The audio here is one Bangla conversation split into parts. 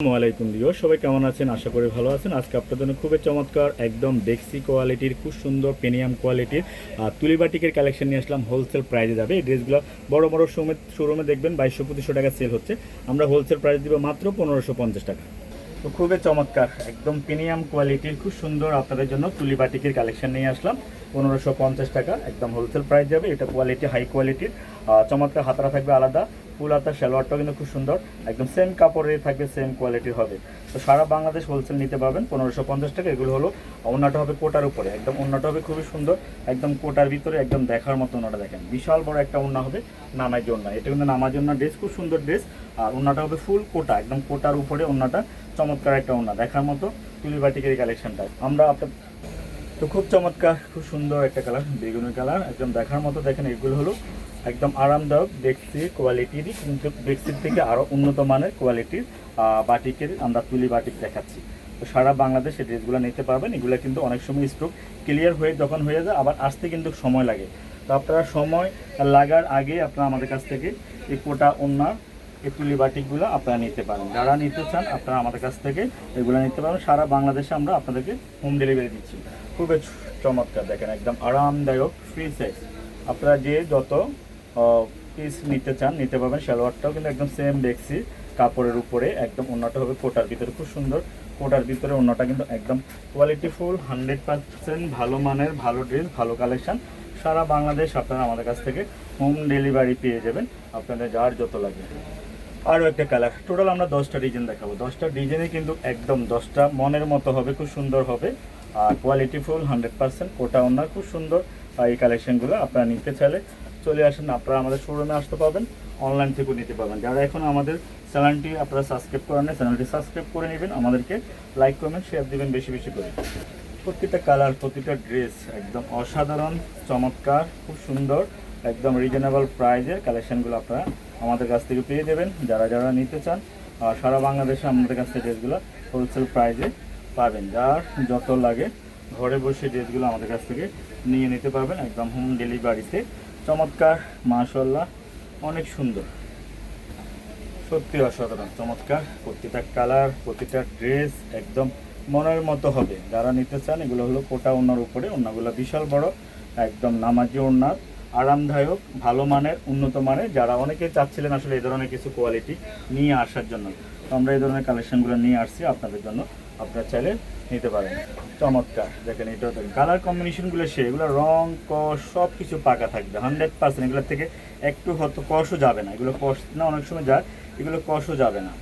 আসসালামাইকুম দিও সবাই কেমন আছেন? আশা করি ভালো আছেন। আজকে আপনাদের জন্য খুবই চমৎকার, একদম ডেক্সি কোয়ালিটির খুব সুন্দর প্রিমিয়াম কোয়ালিটির তুলিবাটিকের কালেকশন নিয়ে আসলাম। হোলসেল প্রাইসে যাবে। এই ড্রেসগুলো বড় বড় শোরুমে শোরুমে দেখবেন বাইশশো, পঁচিশশো টাকা সেল হচ্ছে। আমরা হোলসেল প্রাইস দিব মাত্র পনেরোশো পঞ্চাশ টাকা। তো খুবই চমৎকার, একদম প্রিমিয়াম কোয়ালিটির খুব সুন্দর আপনাদের জন্য তুলিবাটিকের কালেকশন নিয়ে আসলাম। পনেরোশো পঞ্চাশ টাকা, একদম হোলসেল প্রাইস যাবে। এটা কোয়ালিটি হাই কোয়ালিটির চমৎকার, হাতারা থাকবে আলাদা। ফুল হাতার সালোয়ারটাও কিন্তু খুব সুন্দর। একদম সেম কাপড়ের থাকবে সেম কোয়ালিটির হবে। তো সারা বাংলাদেশ হোলসেল নিতে পারবেন, পনেরোশো পঞ্চাশ টাকা, এগুলো হলো ওনাটা হবে কোটার উপরে। একদম ওনাটা হবে খুবই সুন্দর, একদম কোটার ভিতরে, একদম দেখার মতো ওনাটা দেখেন। বিশাল বড় একটা ওনা হবে নামাজ জন্য এটা কিন্তু নামার জন্য ড্রেস খুব সুন্দর ড্রেস আর ওনাটা হবে ফুল কোটা, একদম কোটার উপরে ওনাটা চমৎকার একটা ওনা দেখার মতো তুলিবাটিকের কালেকশনটা। আমরা আপনার তো খুব চমৎকার, খুব সুন্দর একটা কালার বেগুনি কালার। একদম দেখার মতো দেখেন, এগুলো হলো একদম আরামদায়ক ডেক্সি কোয়ালিটিরই কিন্তু ডেক্সির থেকে আরও উন্নত মানের কোয়ালিটির বাটিকের আমরা তুলি বাটিক দেখাচ্ছি। তো সারা বাংলাদেশে ড্রেসগুলো নিতে পারবেন, এগুলো কিন্তু অনেক সময় স্টক ক্লিয়ার হয়ে যখন হয়ে যায়, আবার আসতে কিন্তু সময় লাগে। তো আপনারা সময় লাগার আগে আপনারা আমাদের কাছ থেকে এই কোটা ওনার এই তুলি বাটিকগুলো আপনারা নিতে পারেন। যারা নিতে চান, আপনারা আমাদের কাছ থেকে এগুলো নিতে পারেন সারা বাংলাদেশে আমরা আপনাদেরকে হোম ডেলিভারি দিচ্ছি। খুবই চমৎকার, দেখেন একদম আরামদায়ক ফ্রি সাইজ আপনারা যে যত পিস নিতে চান, নিতে পারবেন। সালোয়ারটাও কিন্তু একদম সেম দেখছি। কাপড়ের উপরে একদম অন্যটা হবে। কোটার ভিতরে খুব সুন্দর। কোটার ভিতরে অন্যটা কিন্তু একদম কোয়ালিটি ফুল হান্ড্রেড পার্সেন্ট ভালো মানের, ভালো ড্রেস ভালো কালেকশন সারা বাংলাদেশ আপনারা আমাদের কাছ থেকে হোম ডেলিভারি পেয়ে যাবেন। আপনাদের যার যত লাগে। আরও একটা কালার টোটাল আমরা দশটা ডিজাইন দেখাবো। দশটা ডিজাইনে কিন্তু একদম দশটা মনের মতো হবে, খুব সুন্দর হবে। আর কোয়ালিটি ফুল হান্ড্রেড পার্সেন্ট কোটা ওনার খুব সুন্দর। এই কালেকশনগুলো আপনারা নিতে চাইলে চলে আসেন, আপনারা আমাদের শোরুমে আসতে পারবেন অনলাইন থেকেও নিতে পারবেন। যারা এখন আমাদের চ্যানেলটি আপনারা সাবস্ক্রাইব করেন না চ্যানেলটি সাবস্ক্রাইব করে নেবেন, আমাদেরকে লাইক কমেন্ট শেয়ার দেবেন বেশি বেশি করে। প্রতিটা কালার প্রতিটা ড্রেস একদম অসাধারণ, চমৎকার, খুব সুন্দর, একদম রিজনেবল প্রাইজের কালেকশনগুলো আপনারা আমাদের কাছ থেকে পেয়ে দেবেন। যারা যারা নিতে চান আর সারা বাংলাদেশে আমাদের কাছ থেকে ড্রেসগুলো হোলসেল প্রাইজে পাবেন। যার যত লাগে, ঘরে বসে ড্রেসগুলো আমাদের কাছ থেকে নিয়ে নিতে পারবেন। একদম হোম ডেলিভারিতে চমৎকার মাশাল্লাহ অনেক সুন্দর। সত্যি অসাধারণ, চমৎকার। প্রতিটা কালার, প্রতিটা ড্রেস একদম মনের মতো হবে। যারা নিতে চান, এগুলো হলো কোটা ওনার উপরে ওনাগুলো বিশাল বড়, একদম নামাজি ওনার আরামদায়ক, ভালো মানের, উন্নত মানের। যারা অনেকে চাচ্ছিলেন আসলে এই ধরনের কিছু কোয়ালিটি নিয়ে আসার জন্য। তো আমরা এই ধরনের কালেকশনগুলো নিয়ে আসছি আপনাদের জন্য। আপনারা চাইলে নিতে পারেন। চমৎকার। দেখেন, এটাও দেখেন। কালার কম্বিনেশনগুলো সে, এগুলো রং কস সব কিছু পাকা থাকবে। হান্ড্রেড পার্সেন্ট এগুলোর থেকে একটু হয়তো কষও যাবে না। এগুলো কষ না, অনেক সময় যায়, এগুলো কষও যাবে না।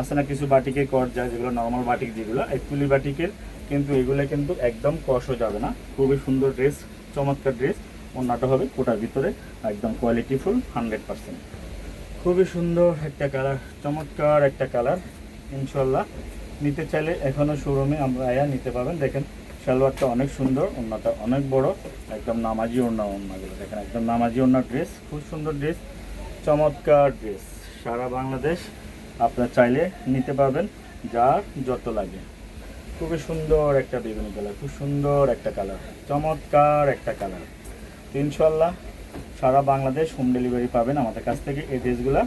আছে না কিছু বাটিকের কট যায়, যেগুলো নর্মাল বাটিক যেগুলো একচুয়ালি বাটিকের, কিন্তু এগুলো কিন্তু একদম কষও যাবে না। খুবই সুন্দর ড্রেস চমৎকার ড্রেস অন্যটা হবে কোটার ভিতরে, একদম কোয়ালিটি ফুল হান্ড্রেড পার্সেন্ট। খুবই সুন্দর একটা কালার চমৎকার একটা কালার ইনশাল্লাহ। নিতে চাইলে এখনও শোরুমে আমরা আয়া নিতে পারবেন। দেখেন, সালোয়ারটা অনেক সুন্দর, ওড়নাটা অনেক বড়। একদম নামাজি ওড়না, ওড়নাগুলো দেখেন, একদম নামাজি ওড়না ড্রেস খুব সুন্দর ড্রেস চমৎকার ড্রেস সারা বাংলাদেশ আপনারা চাইলে নিতে পারবেন, যার যত লাগে। খুবই সুন্দর একটা বেগুনি কালার, খুব সুন্দর একটা কালার, চমৎকার একটা কালার। ইনশাল্লাহ সারা বাংলাদেশ হোম ডেলিভারি পাবেন আমাদের কাছ থেকে এই ড্রেসগুলো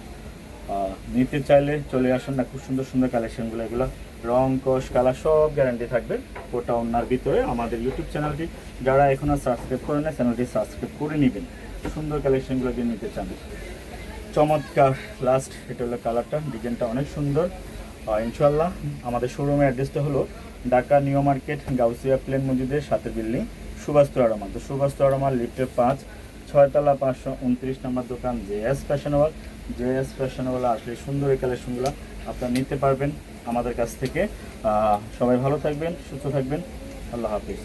নিতে চাইলে চলে আসুন না, খুব সুন্দর সুন্দর কালেকশনগুলো এগুলো রং, কস কালার সব গ্যারান্টি থাকবে। ওটা অন্যার ভিতরে আমাদের ইউটিউব চ্যানেলটি যারা এখনও সাবস্ক্রাইব করে না চ্যানেলটি সাবস্ক্রাইব করে নেবেন। সুন্দর কালেকশনগুলো দিয়ে নিতে চান। চমৎকার। লাস্ট এটা হলো কালারটা ডিজাইনটা অনেক সুন্দর। ইনশাল্লাহ আমাদের শোরুমের অ্যাড্রেসটা হলো ঢাকা নিউ মার্কেট, গাউসিয়া প্লেন মসজিদের সাথে বিল্ডিং সুভাষ আরমা তো সুভাষ আরমা লিফটের পাঁচ। ছয়তলা পাঁচশো উনত্রিশ নাম্বার দোকান J S fashionable J S fashionable আসলে সুন্দর এই কালেকশনগুলো আপনারা নিতে পারবেন আমাদের কাছ থেকে। সবাই ভালো থাকবেন, সুস্থ থাকবেন। আল্লাহ হাফিজ।